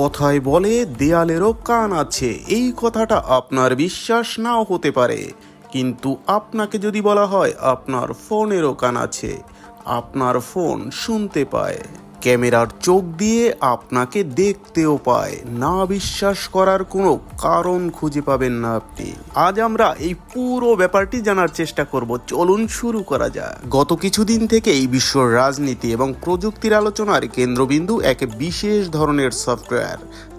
কথায় বলে, দেয়ালেরও কান আছে। এই কথাটা আপনার বিশ্বাস নাও হতে পারে। কিন্তু আপনাকে যদি বলা হয়, আপনার ফোনেরও কান আছে। আপনার ফোন শুনতে পায়। ক্যামেরার চোখ দিয়ে আপনাকে দেখতেও পায়। না বিশ্বাস করার কোনো কারণ খুঁজে পাবেন না আপনি। আজ আমরা এই পুরো ব্যাপারটি জানার চেষ্টা করব। চলুন শুরু করা যাক। গত কিছুদিন থেকে এই বিশ্ব রাজনীতি এবং প্রযুক্তির আলোচনার কেন্দ্রবিন্দু এক বিশেষ ধরনের সফটওয়্যার,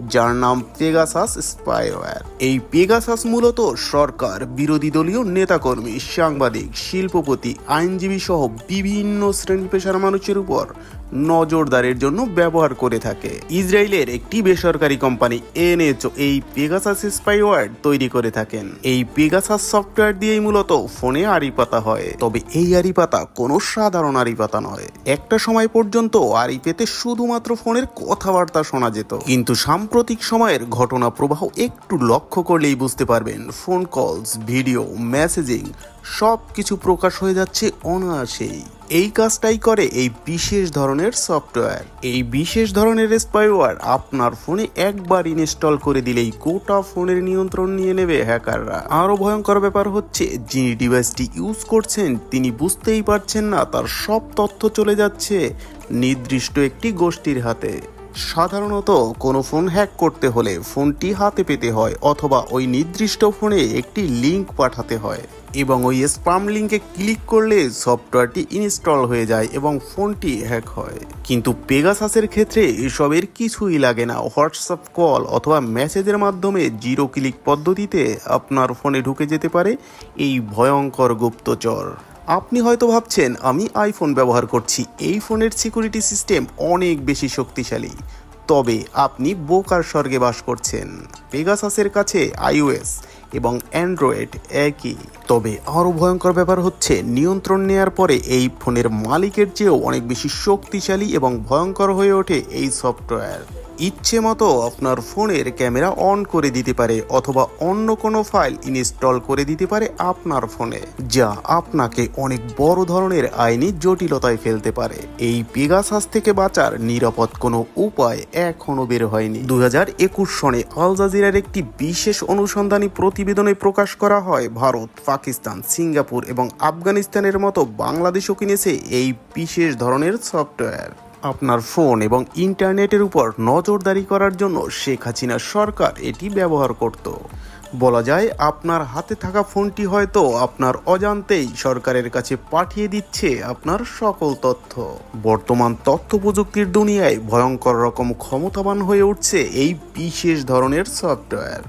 যার নাম পেগাসাস স্পাইওয়্যার। এই পেগাসাস মূলত সরকার, বিরোধী দলীয় নেতাকর্মী, সাংবাদিক, শিল্পপতি আইনজীবী সহ বিভিন্ন শ্রেণি পেশার মানুষের উপর নজরদারের জন্য ব্যবহার করে থাকে। ইসরায়েলের একটি বেসরকারি কোম্পানি এনএচও এই পেগাসাস স্পাইওয়্যার তৈরি করে থাকেন। এই পেগাসাস সফটওয়্যার দিয়েই মূলত ফোনে আড়ি পাতা হয়। তবে এই আড়ি পাতা কোনো সাধারণ আড়ি পাতা নয়। একটা সময় পর্যন্ত আড়ি পেতে শুধুমাত্র ফোনের কথাবার্তা শোনা যেত। কিন্তু সাম্প্রতিক সময়ের ঘটনা প্রবাহ একটু লক্ষ্য করলেই বুঝতে পারবেন, ফোন কলস, ভিডিও, মেসেজিং সব কিছু প্রকাশ হয়ে যাচ্ছে অনায়াসেই। এই কাজটাই করে এই বিশেষ ধরনের সফটওয়্যার। এই বিশেষ ধরনের স্পাইওয়্যার আপনার ফোনে একবার ইনস্টল করে দিলেই গোটা ফোনের নিয়ন্ত্রণ নিয়ে নেবে হ্যাকাররা। আরও ভয়ঙ্কর ব্যাপার হচ্ছে, যিনি ডিভাইসটি ইউজ করছেন, তিনি বুঝতেই পারছেন না, তার সব তথ্য চলে যাচ্ছে নির্দিষ্ট একটি গোষ্ঠীর হাতে। সাধারণত কোনো ফোন হ্যাক করতে হলে ফোনটি হাতে পেতে হয় অথবা ওই নির্দিষ্ট ফোনে একটি লিংক পাঠাতে হয় এবং ওই স্পাম লিঙ্কে ক্লিক করলে সফটওয়্যারটি ইনস্টল হয়ে যায় এবং ফোনটি হ্যাক হয়। কিন্তু পেগাসাসের ক্ষেত্রে এসবের কিছুই লাগে না। হোয়াটসঅ্যাপ কল অথবা মেসেজের মাধ্যমে জিরো ক্লিক পদ্ধতিতে আপনার ফোনে ঢুকে যেতে পারে এই ভয়ঙ্কর গুপ্তচর। আপনি হয়তো ভাবছেন, আমি আইফোন ব্যবহার করছি। এই ফোনের সিকিউরিটি সিস্টেম অনেক বেশি শক্তিশালী। তবে আপনি বোকার স্বর্গে বাস করছেন। পেগাসাসের কাছে আইওএস এবং অ্যান্ড্রয়েড একই। তবে আরও ভয়ঙ্কর ব্যাপার হচ্ছে, নিয়ন্ত্রণ নেয়ার পরে এই ফোনের মালিকের চেয়েও অনেক বেশি শক্তিশালী এবং ভয়ঙ্কর হয়ে ওঠে এই সফটওয়্যার। ইচ্ছে মতো আপনার ফোনের ক্যামেরা অন করে দিতে পারে অথবা অন্য কোনো ফাইল ইনস্টল করে দিতে পারে আপনার ফোনে, যা আপনাকে অনেক বড় ধরনের আইনি জটিলতায় ফেলতে পারে। এই পেগাসাস থেকে বাঁচার নিরাপদ কোনো উপায় এখনও বের হয়নি। দু হাজার একুশ সনে আল জাজিরার একটি বিশেষ অনুসন্ধানী প্রতিবেদনে প্রকাশ করা হয়, ভারত, পাকিস্তান, সিঙ্গাপুর এবং আফগানিস্তানের মতো বাংলাদেশও কিনেছে এই বিশেষ ধরনের সফটওয়্যার। আপনার ফোন এবং ইন্টারনেটের উপর নজরদারি করার জন্য শেখ হাসিনার সরকার এটি ব্যবহার করত। বলা যায়, আপনার হাতে থাকা ফোনটি হয়তো আপনার অজান্তেই সরকারের কাছে পাঠিয়ে দিচ্ছে আপনার সকল তথ্য। বর্তমান তথ্য প্রযুক্তির দুনিয়ায় ভয়ঙ্কর রকম ক্ষমতাবান হয়ে উঠছে এই বিশেষ ধরনের সফটওয়্যার।